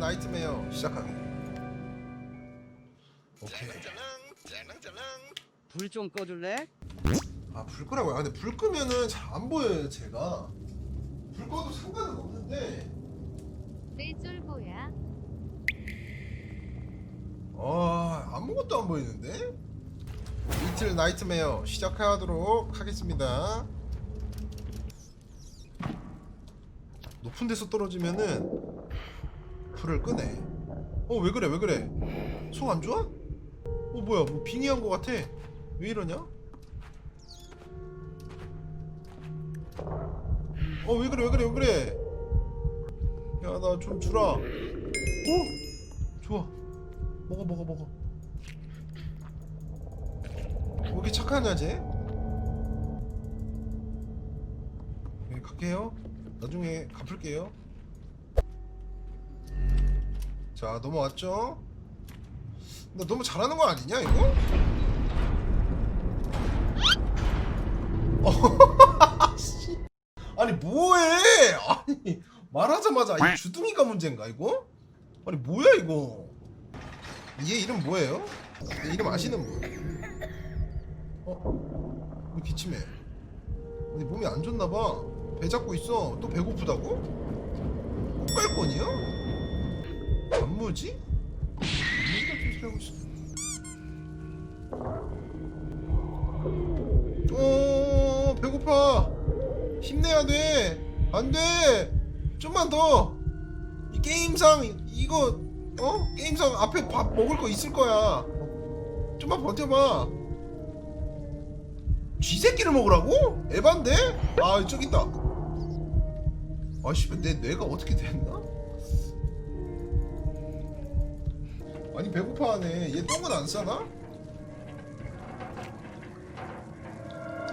나이트메어 시작하기. 오케이. 불 좀 꺼줄래? 아 불 끄라고요? 아, 근데 불 끄면은 잘 안 보여요 제가. 불 꺼도 상관은 없는데. 내 쫄보야. 아 아무것도 안 보이는데? 리틀 나이트메어 시작하도록 하겠습니다. 높은 데서 떨어지면은 불을 끄네. 어 왜 그래 왜 그래? 속 안 좋아? 어 뭐야 뭐 빙의한 거 같아. 왜 이러냐? 어 왜 그래 왜 그래 왜 그래? 야 나 좀 주라. 오 좋아. 먹어 먹어 먹어 왜 이렇게 착하냐 쟤? 네, 갈게요 나중에 갚을게요 자 넘어왔죠? 나 너무 잘하는 거 아니냐 이거? 어, 씨. 아니 뭐해 아니 말하자마자 이 주둥이가 문제인가 이거? 아니 뭐야 이거 얘 이름 뭐예요? 얘 이름 아시는 분? 어? 왜 기침해? 아니 몸이 안 좋나봐 배 잡고 있어 또 배고프다고? 꽃갈권이야? 단무지 같은 소리 하고 있어 어 배고파 힘내야 돼 안 돼 좀만 더 이 게임상 이거 어? 게임상 앞에 밥 먹을 거 있을 거야. 좀만 버텨봐. 쥐새끼를 먹으라고? 에반데? 아 저기 있다. 아씨 내 뇌가 어떻게 됐나? 아니 배고파하네. 얘 똥은 안 싸나?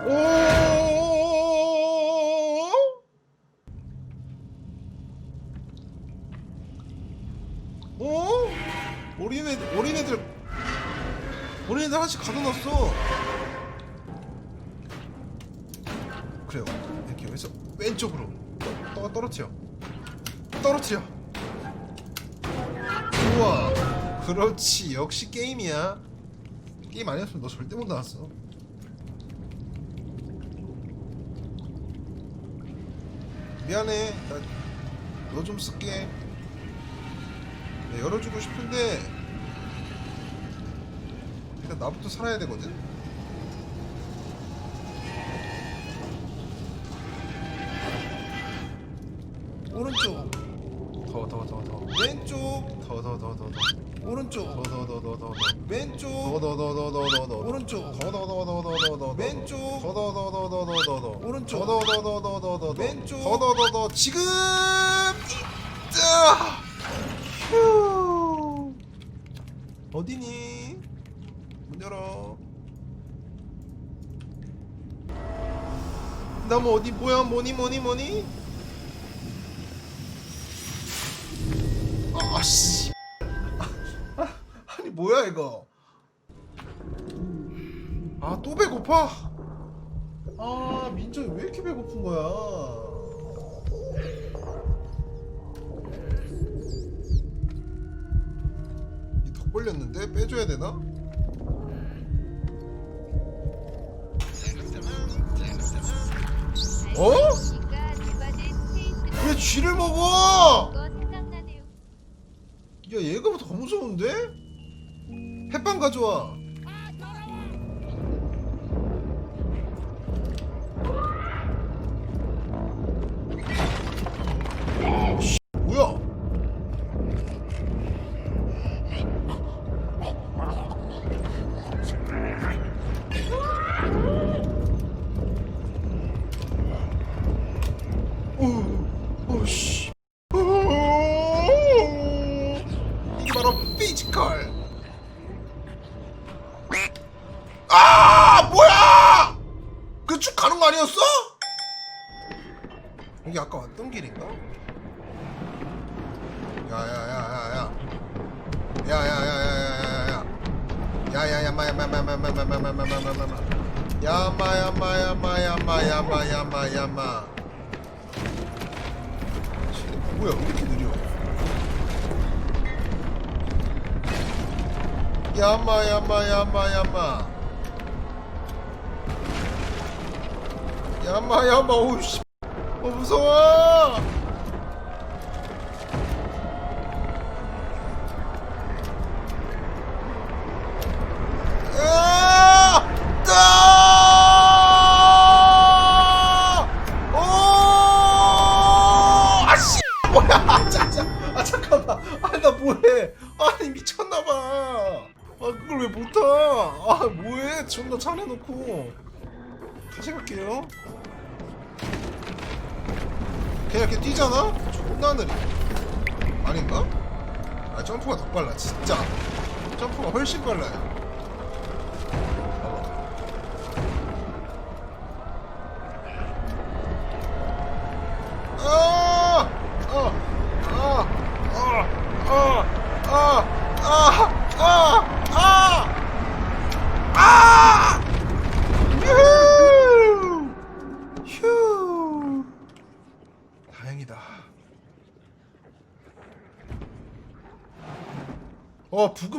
오! 어? 어린애들 어린애들 어린애들 하나씩 가둬놨어 그래요 이렇게 해서 왼쪽으로 떠, 떠, 떨어뜨려 떨어뜨려 우와 그렇지. 역시 게임이야. 게임 아니었으면 너 절대 못 나왔어. 미안해. 나너좀 쓸게. 네, 열어주고 싶은데. 일단 나부터 살아야 되거든. 오른쪽. 더더더 더. 왼쪽. 더더더더더 오른쪽 더더더더더 왼쪽 더더더더더더더 오른쪽 더더더더더더더 왼쪽 더더더더더더더 오른쪽 더더더더더더 왼쪽 더더더더 지금 이자 휴 어디니 문 열어 나뭐 어디 뭐야 뭐니 뭐니 뭐니 이거 아 또 배고파 아 민정이 왜 이렇게 배고픈 거야 이턱 벌렸는데 빼줘야 되나? 어? 왜 쥐를 먹어? 야 얘가 더 무서운데? 햇빵 가져와 아, 뭐야? 그 쭉 가는 거 아니었어? 여기 아까 왔던 길인가? 야야야야야. 야야야야야야야. 야야야마야마야마야마야마야마야마야마 야마. 야마야마야마야마야마. 쟤네 뭐야? 왜 이렇게 느려? 야마 야마 야마 야마 야마 야마 오우씨. 어 무서워. 미쳤나봐. 아, 그걸 왜 못하? 아, 뭐해? 존나 차려놓고. 다시 갈게요. 그냥 이렇게 뛰잖아? 존나 느리. 아닌가? 아 점프가 더 빨라 진짜. 점프가 훨씬 빨라요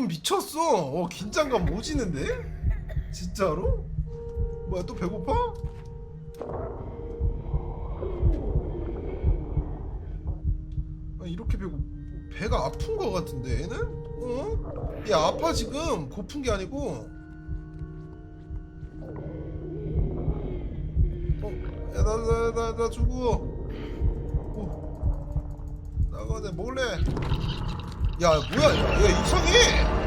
미쳤어. 어, 긴장감 오지는데? 진짜로? 뭐야, 또 배고파? 아, 이렇게 배고 배가 아픈 거 같은데 얘는? 어? 얘 아파 지금 고픈 게 아니고 어? 야 나 나 나 나 주고 어. 나가네 먹을래 야 뭐야 야, 야 이상해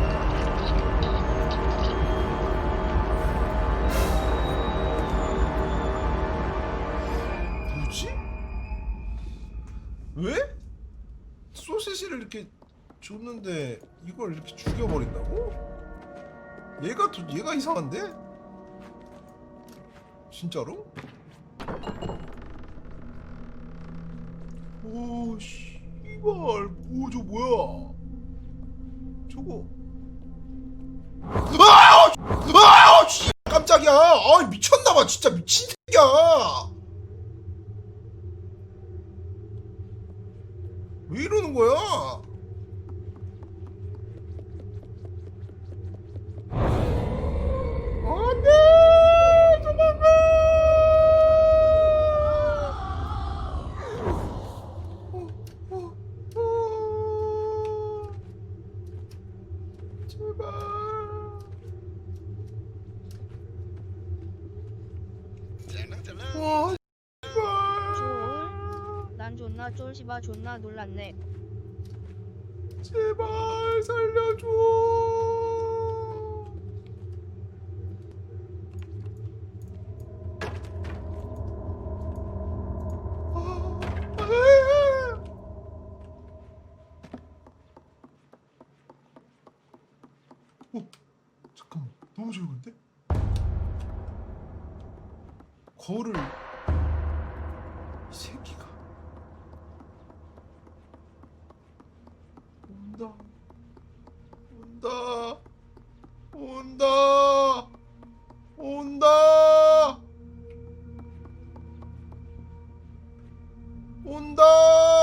뭐지? 왜? 소시지를 이렇게 줬는데 이걸 이렇게 죽여버린다고? 얘가 또 얘가 이상한데? 진짜로? 오 씨발 오저 뭐야 저거 아우 아우 씨 깜짝이야. 아 미쳤나봐. 진짜 미친 새끼야. 왜 이러는 거야? 존나 쫄시바 존나 놀랐네. 제발 살려줘. 아, 아. 어, 잠깐만, 너무 좋은데? 거울을 이 새끼가 온다 온다. 온다. 온다. 온다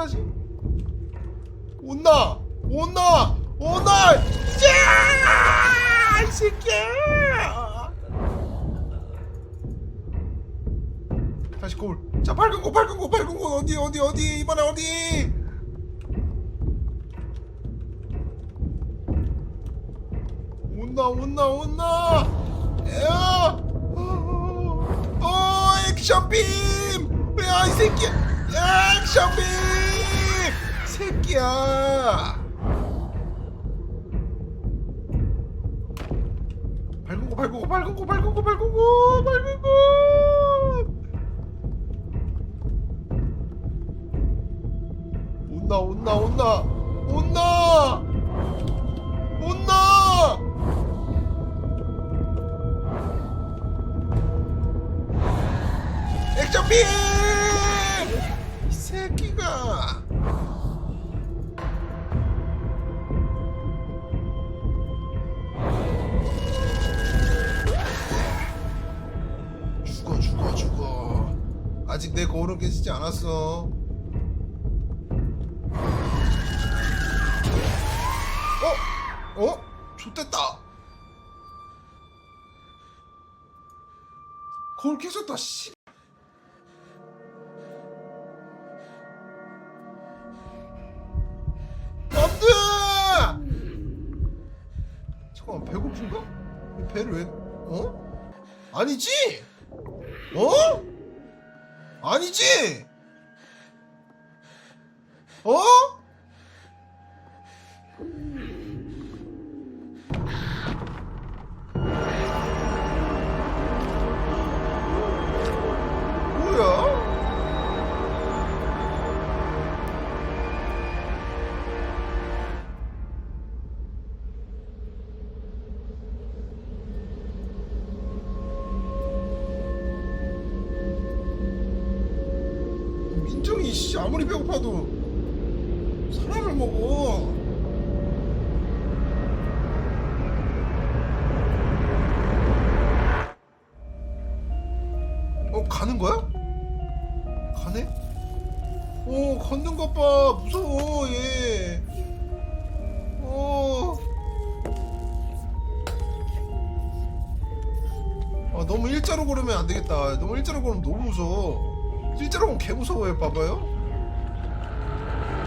다시 온나! 온나! 온나! 야! 이 새끼야! 다시 거울 자 밝은 곳 밝은 곳 밝은 곳. 어디 어디 어디? 이번에 어디? 온나 온나 온나! 야! 어 액션 빔! 야이 새끼! 액션 빔! 새끼야. 밝은 거 밝은 거 밝은 거 밝은 거 밝은 거 밝은 거 온나 온나 온나. 온나. 온나. 액션 빔 죽어 아직 내 거울은 깨지지 않았어 어? 어? 좋됐다 거울 깨졌다 씨 안돼 잠깐만 배고픈가? 이 배를 왜 어? 아니지? 어? 아니지? 어? 씨 아무리 배고파도 사람을 먹어. 어 가는 거야? 가네? 어 걷는 것봐 무서워 얘. 어. 아 너무 일자로 걸으면 안 되겠다. 너무 일자로 걸으면 너무 무서워. 일자로 걸으면 개 무서워요. 봐봐요.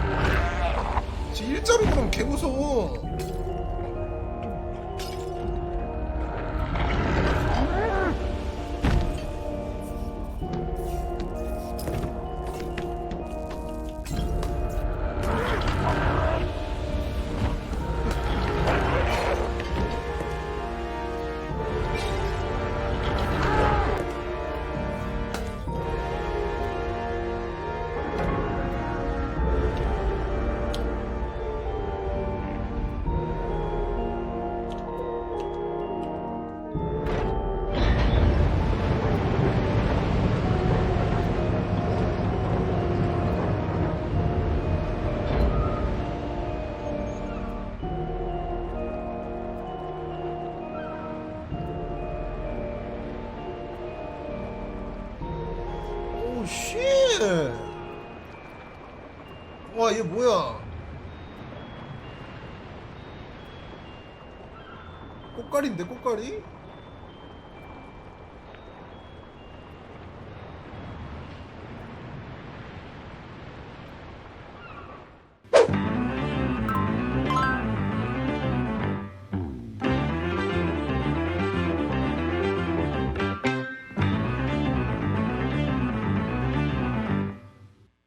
지금 일자로 걸으면 개 무서워. 꽃가리인데 꽃가리?